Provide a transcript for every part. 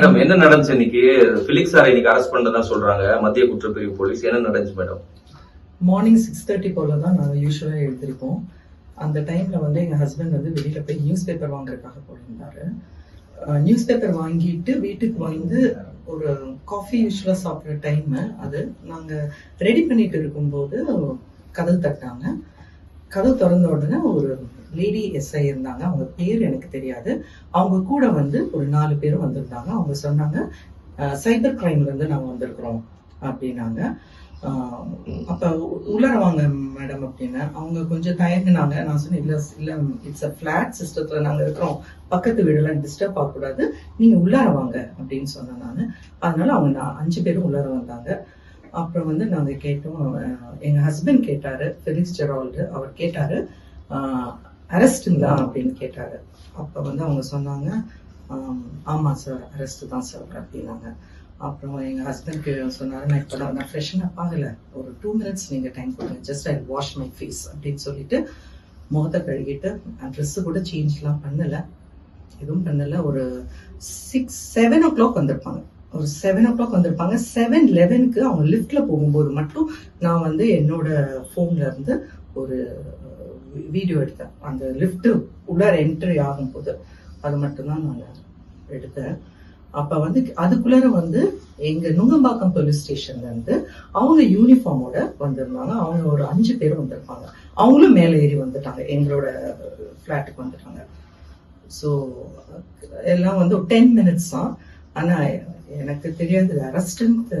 Madam என்ன நடந்துச்சு இன்னைக்கு? பிலிக்ஸ் சாரை இன்னைக்கு அரெஸ்ட் பண்ணதா சொல்றாங்க. மத்திய குற்றப்பிரிவு போலீஸ் என்ன நடந்துச்சு மேடம்? மார்னிங் சிக்ஸ் தேர்ட்டி போல தான் நாங்கள் யூஸ்வலாக எழுந்திருப்போம். அந்த டைமில் வந்து எங்கள் ஹஸ்பண்ட் வந்து வெளியில் போய் நியூஸ் பேப்பர் வாங்குறதுக்காக போயிருந்தாரு. நியூஸ் பேப்பர் வாங்கிட்டு வீட்டுக்கு வந்து ஒரு காஃபி யூஸ்வலாக சாப்பிட்ற டைம் அது நாங்கள் ரெடி பண்ணிட்டு இருக்கும்போது கதவு தட்டாங்க கதவு திறந்த உடனே ஒரு லேடி எஸ்ஐ இருந்தாங்க. அவங்க பேர் எனக்கு தெரியாது. அவங்க கூட வந்து ஒரு நாலு பேர் வந்திருந்தாங்க. அவங்க சொன்னாங்க சைபர் கிரைம்ல இருந்து நாங்கள் வந்திருக்கிறோம். அப்படின்னாங்க. அப்போ அப்ப உள்ளார வாங்க மேடம் அப்படின்னு. அவங்க கொஞ்சம் தயங்குனாங்க. நான் சொன்னேன் இல்ல இல்ல இட்ஸ் அ ஃப்ளாட் சிஸ்டத்துல நாங்க இருக்கிறோம். பக்கத்து வீடெல்லாம் டிஸ்டர்ப் ஆகக்கூடாது. நீங்க உள்ளார வாங்க. அப்படின்னு சொன்னேன் நான். அதனால அவங்க நான் அஞ்சு பேரும் உள்ளார வந்தாங்க. அப்புறம் வந்து நாங்க கேட்டோம் எங்கள் எங்க ஹஸ்பண்ட் கேட்டாரு ஃபெலிக்ஸ் ஜெரால்டு அவர் கேட்டாரு அரெஸ்ட்டுங்களா அப்படின்னு கேட்டாரு. அப்போ வந்து அவங்க சொன்னாங்க ஆமாம் சார் அரெஸ்ட்டு தான் சார் அப்படின்னாங்க. அப்புறம் எங்கள் ஹஸ்பண்ட்க்கு சொன்னார் நான் இப்போ நான் ஃப்ரெஷ்ஷன் அப் ஆகலை. ஒரு டூ மினிட்ஸ் நீங்கள் டைம் கொடுங்க. Just I wash my face அப்படின்னு சொல்லிட்டு முகத்தை கழுகிட்டு ட்ரெஸ்ஸு கூட சேஞ்ச்லாம் பண்ணல. எதுவும் பண்ணலை. ஒரு சிக்ஸ் செவன் ஓ கிளாக் வந்திருப்பாங்க. ஒரு செவன் ஓ கிளாக் வந்திருப்பாங்க செவன் லெவனுக்கு அவங்க லிஃப்டில் போகும்போது மட்டும் நான் வந்து என்னோட ஃபோன்ல இருந்து ஒரு வீடியோ எடுத்தேன். அந்த லிஃப்ட்டு உள்ளார என்ட்ரி ஆகும்போது அது மட்டும்தான் நான் எடுத்தேன். அப்போ வந்து அதுக்குள்ளார வந்து எங்கள் நுங்கம்பாக்கம் போலீஸ் ஸ்டேஷன்லேருந்து அவங்க யூனிஃபார்மோட வந்திருந்தாங்க. அவங்க ஒரு அஞ்சு பேர் வந்திருப்பாங்க. அவங்களும் மேலே ஏறி வந்துட்டாங்க. எங்களோட ஃப்ளாட்டுக்கு வந்துட்டாங்க. ஸோ எல்லாம் வந்து ஒரு டென் மினிட்ஸ் தான். ஆனால் எனக்கு தெரியாது அரெஸ்ட்னு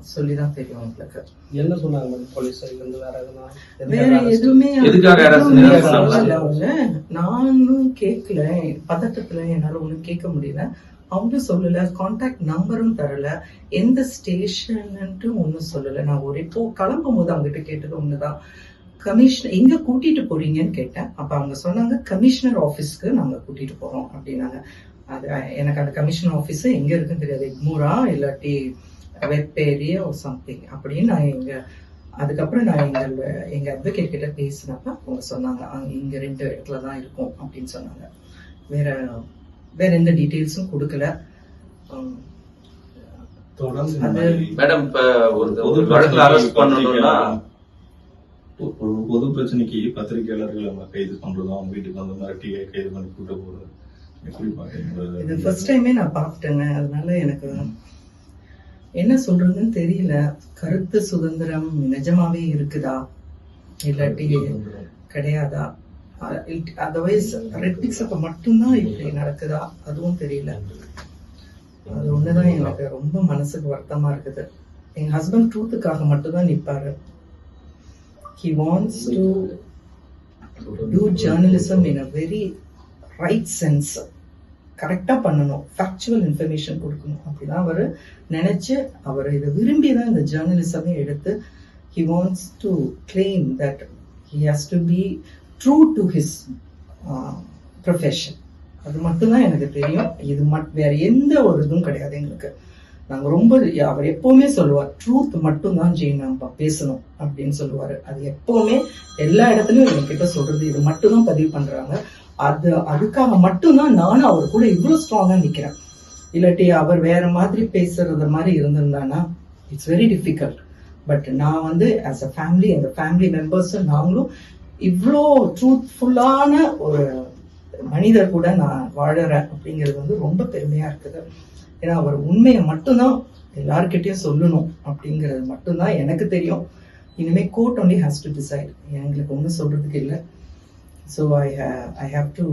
சொல்லி தான் தெரியும் உங்களுக்கு. என்ன சொன்னாங்க போலீஸ் இருந்து வேற எதுனா? வேற எதுவுமே நானும் கேட்கல பதட்டத்துல என்னால ஒண்ணும் கேட்க முடியல. அவங்களும் சொல்லல. கான்டாக்ட் நம்பரும் தரல. எந்த ஸ்டேஷன்ட்டு ஒன்றும் சொல்லல. நான் ஒரு இப்போ கிளம்பும் போது அவங்ககிட்ட கேட்டது ஒண்ணுதான். கமிஷனர் எங்க கூட்டிட்டு போறீங்கன்னு கேட்டேன். அப்ப அவங்க சொன்னாங்க கமிஷனர் ஆபீஸ்க்கு நாங்க கூட்டிட்டு போறோம் அப்படின்னாங்க. அது எனக்கு அந்த கமிஷனர் ஆபீஸ் எங்க இருக்குன்னு தெரியாது. எக்மூரா இல்லாட்டி வெப் ஏரியா சம்திங் அப்படின்னு நான் எங்க அதுக்கப்புறம் நான் எங்க எங்க அட்வொகேட் கிட்ட பேசினப்ப அவங்க சொன்னாங்க அங்க இங்க ரெண்டு இடத்துல தான் இருக்கும் அப்படின்னு சொன்னாங்க. வேற வேற எந்த டீட்டெயில்ஸும் கொடுக்கல. மேடம் இப்ப ஒரு பொது ஒரு வழக்குல அரெஸ்ட் பண்ணணும்னா ஒரு பொது பிரச்சனைக்கு பத்திரிகையாளர்கள் நம்ம கைது பண்றதும் அவங்க வீட்டுக்கு வந்து மிரட்டி கைது பண்ணி கூட்ட போறது எப்படி இது பாக்குறீங்க ஃபர்ஸ்ட் டைமே நான் பார்த்துட்டேங்க. அதனால எனக்கு என்ன சொல்றதுன்னு தெரியல. கருத்து சுதந்திரம் நிஜமாவே இருக்குதா? இல்லாட்டி கிடையாதா? அதர்வைஸ் ரெட்பிக்ஸ் அப்ப மட்டும்தான் இப்படி நடக்குதா? அதுவும் தெரியல. அது ஒண்ணுதான் எனக்கு ரொம்ப மனசுக்கு வருத்தமா இருக்குது. எங்க ஹஸ்பண்ட் ட்ரூத்துக்காக மட்டும்தான் நிப்பாரு. He wants to do journalism in a very right sense கரெக்டாக பண்ணணும் ஃபேக்சுவல் இன்ஃபர்மேஷன் கொடுக்கணும். அப்படிதான் அவர் நினைச்சு அவர் இதை விரும்பி தான் இந்த ஜேர்னலிசமே எடுத்து he wants to claim that he has to be true to his profession அது மட்டும்தான் எனக்கு தெரியும். இது மட் வேற எந்த ஒரு இதுவும் கிடையாது எங்களுக்கு. நாங்க ரொம்ப அவர் எப்பவுமே சொல்லுவார் ட்ரூத் மட்டும்தான் ஜெயின் நம்ம பேசணும் அப்படின்னு சொல்லுவார். அது எப்பவுமே எல்லா இடத்துலையும் எங்ககிட்ட சொல்றது இது மட்டும்தான் பதிவு பண்றாங்க. அது அதுக்காக மட்டும்தான் நானும் அவர் கூட இவ்வளோ ஸ்ட்ராங்காக நிற்கிறேன் இல்லாட்டி அவர் வேற மாதிரி பேசுறது மாதிரி இருந்திருந்தானா இட்ஸ் வெரி டிஃபிகல்ட் பட் நான் வந்து ஆஸ் அ ஃபேமிலி அந்த ஃபேமிலி மெம்பர்ஸ் நாங்களும் இவ்வளோ ட்ரூத்ஃபுல்லான ஒரு மனிதர் கூட நான் வாழறேன் அப்படிங்கிறது வந்து ரொம்ப பெருமையாக இருக்குது. ஏன்னா அவர் உண்மையை மட்டும்தான் எல்லார்கிட்டயும் சொல்லணும் அப்படிங்கிறது மட்டும்தான் எனக்கு தெரியும். இனிமேல் court only has to decide எங்களுக்கு ஒன்றும் சொல்கிறதுக்கு இல்லை. So I I have to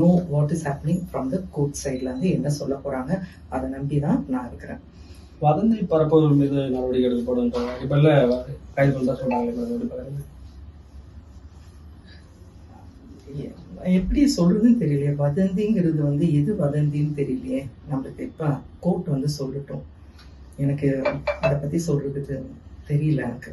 know what is happening from the court சைட்லேருந்து என்ன சொல்ல போறாங்க அதை நம்பி தான் நான் இருக்கிறேன். வதந்தி பரப்புவர் மீது நடவடிக்கை எடுக்கப்படும். இப்ப இல்ல கைது பண்ணா சொன்னாங்க எப்படி சொல்றதுன்னு தெரியலையே. வதந்திங்கிறது வந்து எது வதந்தின்னு தெரியலையே. நம்மளுக்கு இப்ப கோர்ட் வந்து சொல்லட்டும். எனக்கு அதை பத்தி சொல்றதுக்கு தெரியல எனக்கு.